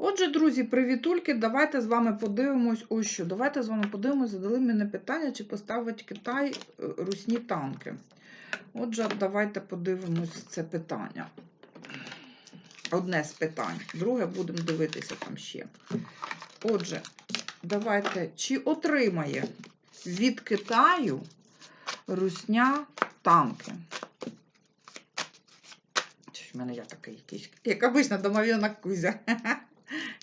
Отже, друзі, привітульки, давайте з вами подивимось ось що. Давайте з вами подивимось, задали мене питання, чи поставить Китай е, русні танки. Отже, давайте подивимось це питання. Одне з питань. Друге будемо дивитися там ще. Отже, давайте, чи отримає від Китаю русня танки? Чи в мене я такий якийсь, як обично, домовенок Кузя.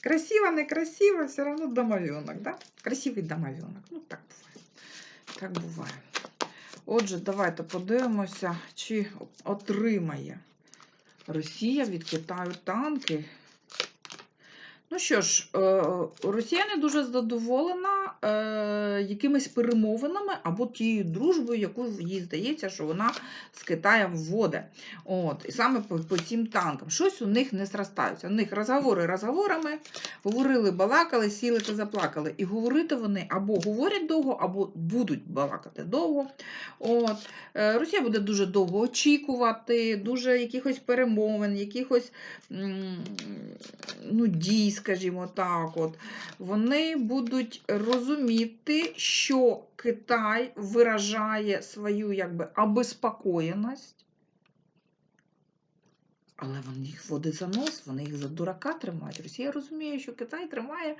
Красиво, не красиво, все одно домовенок, да? Красивий домовенок. Ну, так буває. Так буває. Отже, давайте подивимося, чи отримає Росія від Китаю танки. Ну що ж, е, Росія не дуже задоволена е, якимись перемовинами або тією дружбою, яку їй здається, що вона з Китаєм вводить. От, і саме по, по цим танкам. Щось у них не зростаються. У них розговори розговорами, говорили, балакали, сіли та заплакали. І говорити вони або говорять довго, або будуть балакати довго. От, е, Росія буде дуже довго очікувати, дуже якихось перемовин, якихось ну, дій, скажімо так. От. Вони будуть розуміти, що Китай виражає свою якби обеспокоєність. Але вони їх водить за нос, вони їх за дурака тримають. Росія розуміє, що Китай тримає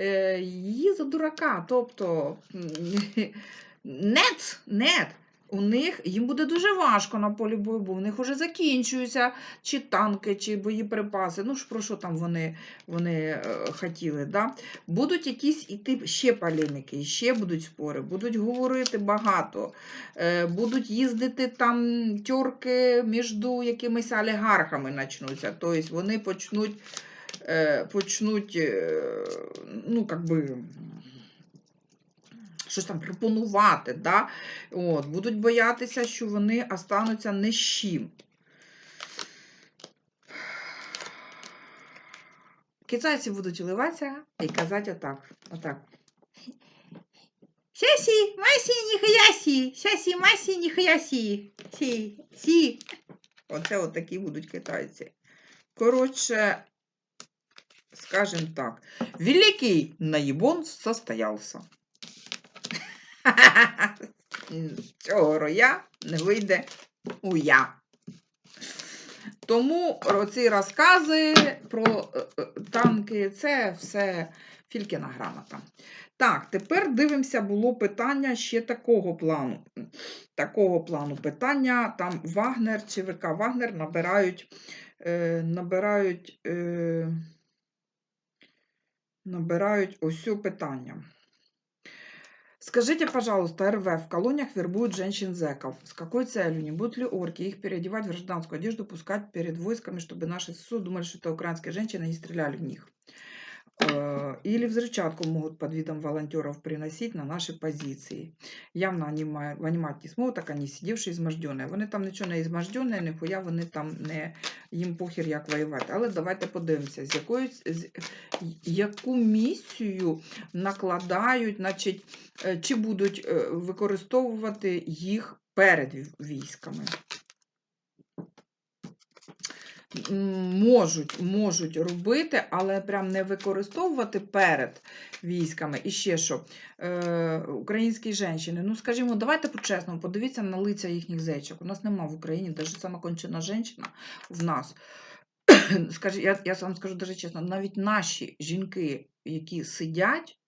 е, її за дурака. Тобто нет, нет. У них їм буде дуже важко на полі бою, бо в них вже закінчуються чи танки, чи боєприпаси. Ну ж про що там вони, вони е, хотіли. Да? Будуть якісь іти ще полеміки, ще будуть спори, будуть говорити багато, е, будуть їздити там тьорки між якимись олігархами почнуться. Тобто вони почнуть, е, почнуть ну, как щось там пропонувати, да? От, будуть боятися, що вони остануться не з чим. Китайці будуть уливатися і казати отак. отак. Сясі, масі, ніхуя сі, сясі, масі, ніхуя сі, сі. Оце от такі будуть китайці. Коротше, скажем так, великий наїбон состоявся. З Цього роя не вийде уя. Тому ці розкази про е, е, танки це все фількіна грамота. Так, тепер дивимося, було питання ще такого плану. Такого плану питання там Вагнер чи ВК Вагнер набирають, е, набирають, е, набирають ось питання. Скажите, пожалуйста, РВ в колониях вербуют женщин-зэков. С какой целью? Не будут ли орки их переодевать в гражданскую одежду, пускать перед войсками, чтобы наши ССУ думали, что это украинские женщины, и не стреляли в них? Э, Или взрывчатку могут под видом волонтеров приносить на наши позиции. Явно они ма- понимать не смогут, так они сидівши ізмождені. Вони там нічого не ізмождені, ніхуя вони там не їм похер як воювати. Але давайте подивимося, з якою з, яку місію накладають, значить, е, чи будуть е, використовувати їх перед військами. Можуть, можуть робити, але прям не використовувати перед військами. І ще що, е, українські жінки, ну скажімо, давайте по-чесному, подивіться на лиця їхніх зечок. У нас нема в Україні, навіть сама кончена жінка в нас. Я, я вам скажу дуже чесно, навіть наші жінки, які сидять,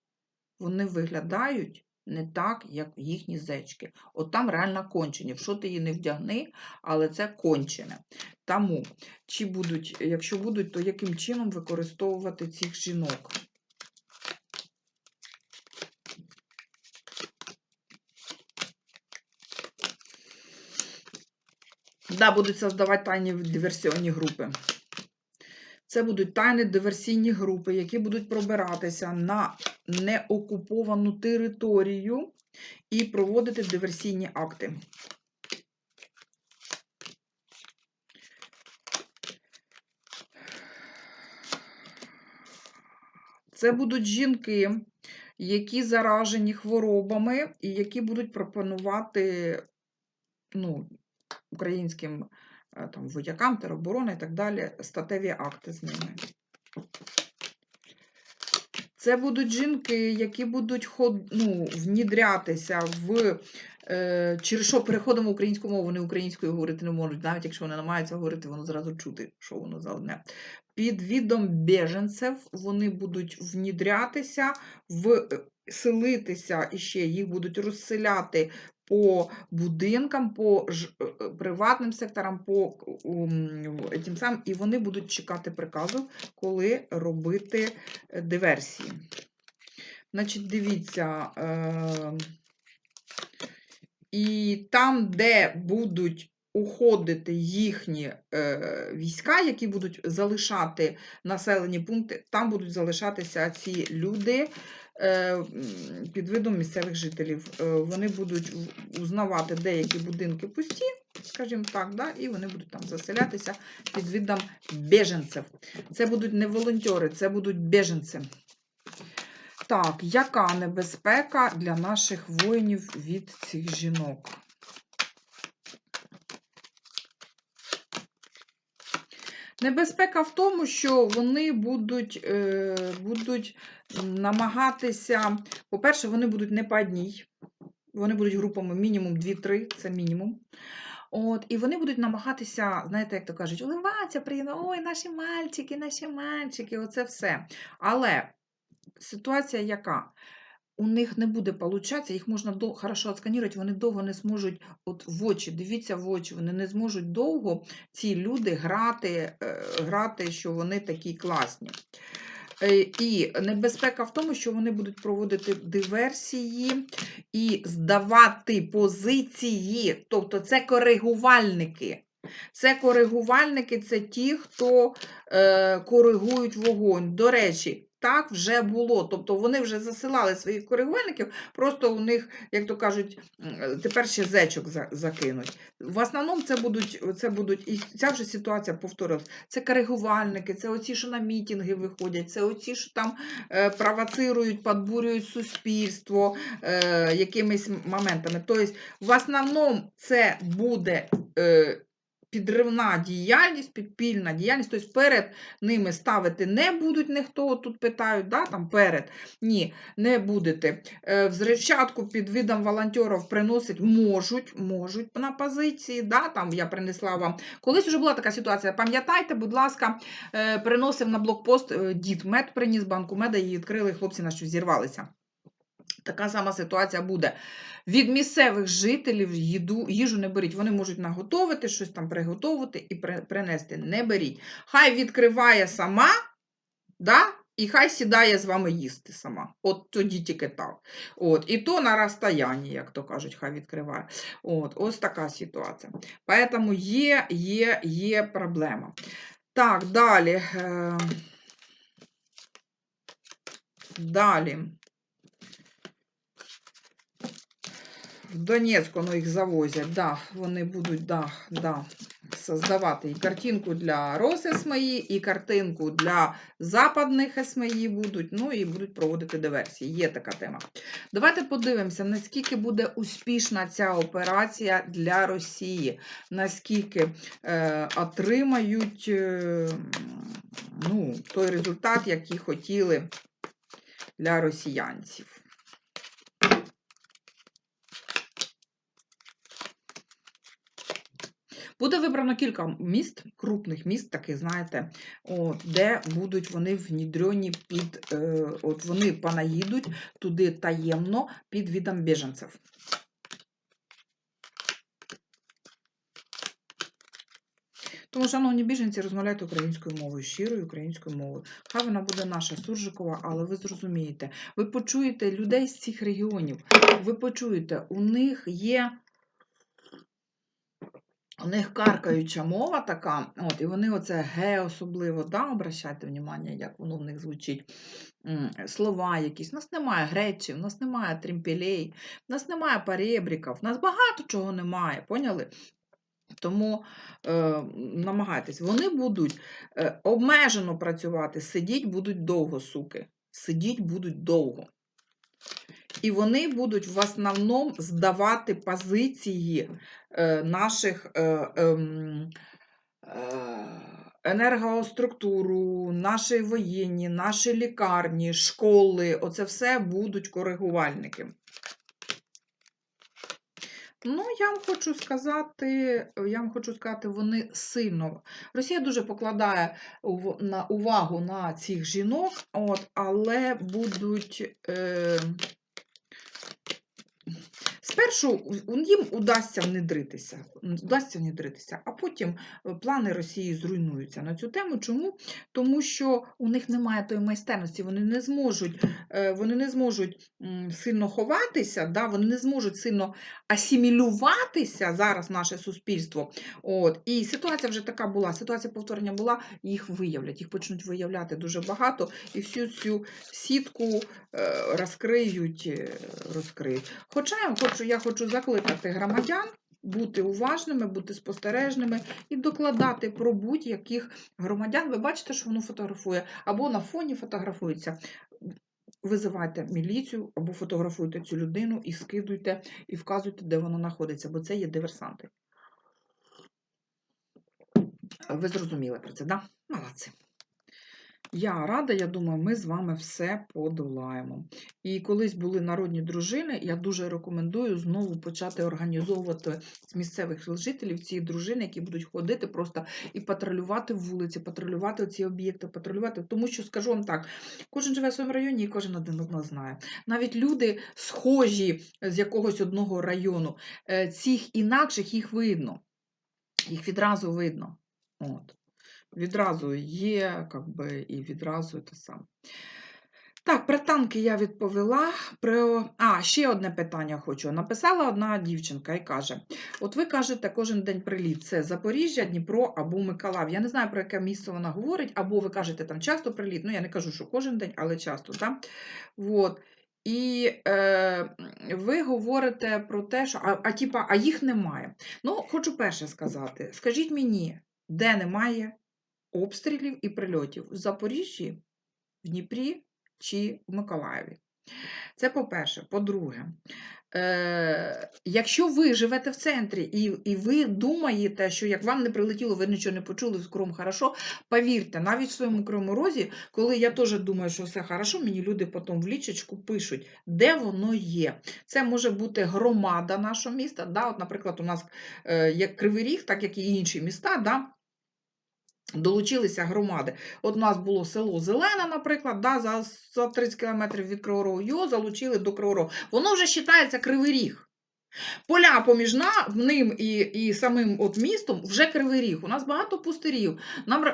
вони виглядають не так, як їхні зечки. От там реально кончені. Що ти її не вдягни, але це кончене. Тому, чи будуть, якщо будуть, то яким чином використовувати цих жінок? Да, будуть создавати тайні диверсіонні групи. Це будуть тайні диверсійні групи, які будуть пробиратися на неокуповану територію і проводити диверсійні акти. Це будуть жінки, які заражені хворобами, і які будуть пропонувати ну, українським там, воякам, тероборони і так далі статеві акти з ними. Це будуть жінки, які будуть ну, внідрятися в. Е, через що переходимо в українську мову, вони українською говорити не можуть, навіть якщо вони намагаються говорити, воно зразу чути, що воно за одне. Під відом біженців вони будуть внідрятися, в, е, селитися і ще їх будуть розселяти по будинкам, по е, е, приватним секторам, по тим самим, і вони будуть чекати приказу, коли робити е, диверсії. Значить, дивіться. Е, і там, де будуть уходити їхні е, війська, які будуть залишати населені пункти, там будуть залишатися ці люди під видом місцевих жителів. Е, вони будуть узнавати деякі будинки пусті, скажімо так, да, і вони будуть там заселятися під видом біженців. Це будуть не волонтери, це будуть біженці. Так, яка небезпека для наших воїнів від цих жінок? Небезпека в тому, що вони будуть, е, будуть намагатися, по-перше, вони будуть не по одній, вони будуть групами мінімум 2-3, це мінімум. От, і вони будуть намагатися, знаєте, як то кажуть, уливатися, приємно, ой, наші мальчики, наші мальчики, оце все. Але ситуація яка? У них не буде получатися, їх можна дол- хорошо отсканірувати, вони довго не зможуть, от в очі, дивіться в очі, вони не зможуть довго ці люди грати, е, грати, що вони такі класні. Е, І небезпека в тому, що вони будуть проводити диверсії і здавати позиції, тобто це коригувальники. Це коригувальники, це ті, хто е, коригують вогонь. До речі, так вже було. Тобто вони вже засилали своїх коригувальників, просто у них, як то кажуть, тепер ще зечок закинуть. В основному це будуть, це будуть, і ця вже ситуація повторилась. Це коригувальники, це оці, що на мітинги виходять, це оці, що там е, провоцирують, подбурюють суспільство е, якимись моментами. Тобто, в основному це буде. Підривна діяльність, підпільна діяльність, тобто перед ними ставити не будуть ніхто, тут питають, да, там перед. Ні, не будете. Е, Взривчатку під видом волонтерів приносить можуть, можуть на позиції. Да, там я принесла вам. Колись вже була така ситуація. Пам'ятайте, будь ласка, е, приносив на блокпост е, дід мед, приніс банку меда, її відкрили, хлопці наші зірвалися. Така сама ситуація буде. Від місцевих жителів їду, їжу не беріть. Вони можуть наготовити, щось там приготувати і принести. Не беріть. Хай відкриває сама, да? і хай сідає з вами їсти сама. От тоді тільки так. От. І то на розстоянні, як то кажуть, хай відкриває. От. Ось така ситуація. Поэтому є, є, є проблема. Так, далі. Е... Далі. В Донецьку ну, їх завозять, да, вони будуть да, да, создавати і картинку для РосСМІ, і картинку для западних СМІ будуть, ну і будуть проводити диверсії. Є така тема. Давайте подивимося, наскільки буде успішна ця операція для Росії, наскільки е, отримають е, ну, той результат, який хотіли для росіянців. Буде вибрано кілька міст, крупних міст, таких, знаєте, от, де будуть вони внідрені під, е, от вони понаїдуть туди таємно під відом біженців. Тому, шановні біженці, розмовляйте українською мовою, щирою українською мовою. Хай вона буде наша суржикова, але ви зрозумієте, ви почуєте людей з цих регіонів, ви почуєте, у них є. У них каркаюча мова така, от, і вони оце ге особливо, да, обращайте внимання, як воно в них звучить. Слова якісь. У нас немає гречі, у нас немає трімпелей, у нас немає паребріків, у нас багато чого немає, поняли? Тому е, намагайтесь. Вони будуть е, обмежено працювати, сидіть будуть довго, суки. Сидіть будуть довго. І вони будуть в основному здавати позиції е, наших е, ем, е, енергоструктуру, наші воєнні, наші лікарні, школи оце все будуть коригувальники. Ну, я вам хочу сказати, я вам хочу сказати, вони сильно. Росія дуже покладає увагу на цих жінок, от, але будуть. Е, Спершу їм удасться внедритися, удасться внедритися, а потім е, плани Росії зруйнуються на цю тему. Чому? Тому що у них немає тої майстерності, вони не зможуть, е, вони не зможуть сильно ховатися, да? вони не зможуть сильно асимілюватися зараз наше суспільство. От. І ситуація вже така була. Ситуація повторення була, їх виявлять, їх почнуть виявляти дуже багато, і всю цю сітку е, розкриють, розкриють. Хоча я хочу, я хочу закликати громадян бути уважними, бути спостережними і докладати про будь-яких громадян. Ви бачите, що воно фотографує, або на фоні фотографується. Визивайте міліцію або фотографуйте цю людину і скидуйте, і вказуйте, де вона знаходиться, бо це є диверсанти. Ви зрозуміли про це, да? Молодці. Я рада, я думаю, ми з вами все подолаємо. І колись були народні дружини, я дуже рекомендую знову почати організовувати з місцевих жителів ці дружини, які будуть ходити просто і патрулювати вулиці, патрулювати ці об'єкти, патрулювати. Тому що скажу вам так: кожен живе в своєму районі і кожен один одного знає. Навіть люди схожі з якогось одного району, е, цих інакших їх видно. Їх відразу видно. От. Відразу є, как би, і відразу те саме. Так, про танки я відповіла. Про... А, ще одне питання хочу. Написала одна дівчинка і каже: От ви кажете, кожен день приліт це Запоріжжя, Дніпро або Миколаїв. Я не знаю, про яке місце вона говорить, або ви кажете там часто приліт. Ну, я не кажу, що кожен день, але часто. Так? Вот. І е, ви говорите про те, що а, а, типа, а їх немає. Ну, хочу перше сказати: скажіть мені, де немає обстрілів і прильотів? В Запоріжжі, в Дніпрі чи в Миколаєві? Це по-перше. По-друге, е, якщо ви живете в центрі і, і ви думаєте, що як вам не прилетіло, ви нічого не почули, з кром хорошо, повірте, навіть в своєму Кривому Розі, коли я теж думаю, що все хорошо, мені люди потім в лічечку пишуть, де воно є. Це може бути громада нашого міста. Да? От, наприклад, у нас е, як Кривий Ріг, так як і інші міста. Да? Долучилися громади. От у нас було село Зелене, наприклад, да, за, за 30 кілометрів від Кривого його залучили до Кривого Воно вже вважається Кривий Ріг. Поля поміж ним і, і самим от містом вже Кривий Ріг. У нас багато пустирів. Нам,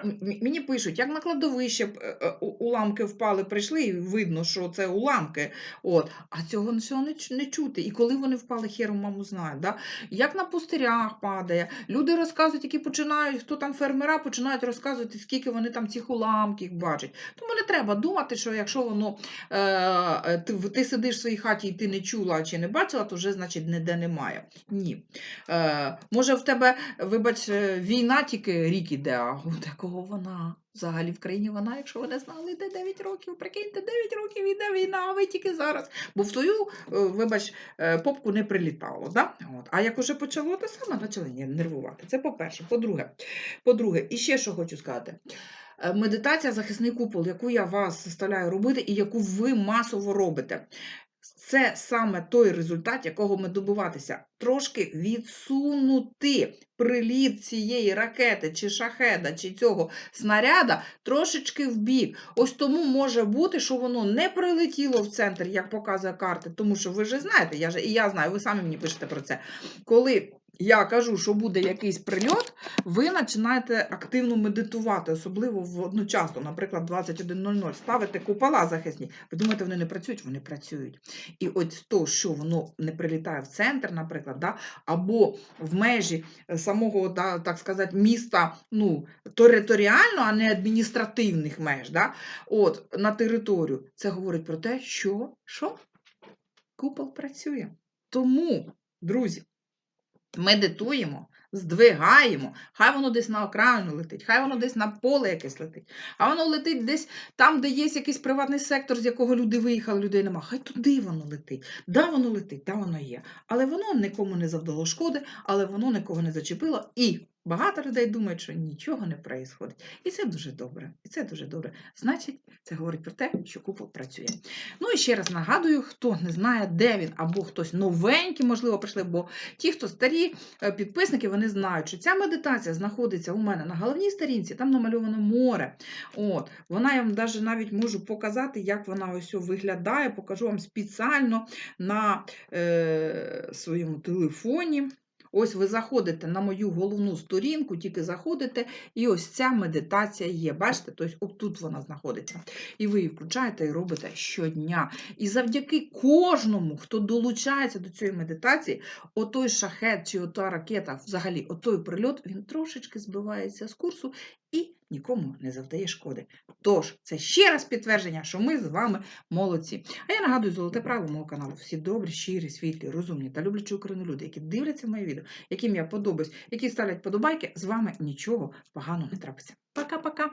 мені пишуть, як на кладовище е, е, уламки впали, прийшли, і видно, що це уламки. От. А цього нічого не, не чути. І коли вони впали, хером маму знає. Да? Як на пустирях падає. Люди розказують, які починають, хто там фермера, починають розказувати, скільки вони там цих уламків бачать. Тому не треба думати, що якщо воно е, е, ти, ти сидиш в своїй хаті і ти не чула чи не бачила, то вже значить ніде немає. Ні. Е, може, в тебе, вибач, е, війна тільки рік іде, а у декого вона. Взагалі в країні вона, якщо ви не знали, йде 9 років. Прикиньте, 9 років іде війна, а ви тільки зараз. Бо в твою, е, вибач, е, попку не прилітало. Да? От. А як уже почало, те саме почали нервувати. Це по-перше. По-друге, по-друге, і ще що хочу сказати. Медитація захисний купол, яку я вас заставляю робити і яку ви масово робите. Це саме той результат, якого ми добиватися. Трошки відсунути приліт цієї ракети, чи шахеда, чи цього снаряда трошечки в бік. Ось тому може бути, що воно не прилетіло в центр, як показує карти, тому що ви ж знаєте, я ж і я знаю, ви самі мені пишете про це. Коли я кажу, що буде якийсь прильот, ви починаєте активно медитувати, особливо в одночасно, наприклад, 21.00, ставите купола захисні. Ви думаєте, вони не працюють? Вони працюють. І от то, що воно не прилітає в центр, наприклад, да, або в межі е, самого, да, так сказати, міста, ну, територіально, а не адміністративних меж, да, от, на територію, це говорить про те, що, що? купол працює. Тому, друзі, медитуємо, здвигаємо, хай воно десь на окраїну летить, хай воно десь на поле якесь летить, а воно летить десь там, де є якийсь приватний сектор, з якого люди виїхали, людей нема. Хай туди воно летить. Да, воно летить, да, воно є. Але воно нікому не завдало шкоди, але воно нікого не зачепило. І Багато людей думають, що нічого не проїсходить. І це дуже добре. І це дуже добре. Значить, це говорить про те, що купол працює. Ну і ще раз нагадую, хто не знає, де він, або хтось новенький, можливо, прийшли, бо ті, хто старі е, підписники, вони знають, що ця медитація знаходиться у мене на головній сторінці, там намальовано море. От, вона я вам даже навіть можу показати, як вона ось виглядає. Покажу вам спеціально на е, своєму телефоні. Ось ви заходите на мою головну сторінку, тільки заходите, і ось ця медитація є. Бачите, тобто тут вона знаходиться. І ви її включаєте і робите щодня. І завдяки кожному, хто долучається до цієї медитації, отой шахет чи ота ракета, взагалі, отой прильот, він трошечки збивається з курсу і нікому не завдає шкоди. Тож, це ще раз підтвердження, що ми з вами молодці. А я нагадую золоте право мого каналу. Всі добрі, щирі, світлі, розумні та люблячі Україну люди, які дивляться моє відео, яким я подобаюсь, які ставлять подобайки, з вами нічого поганого не трапиться. Пока-пока!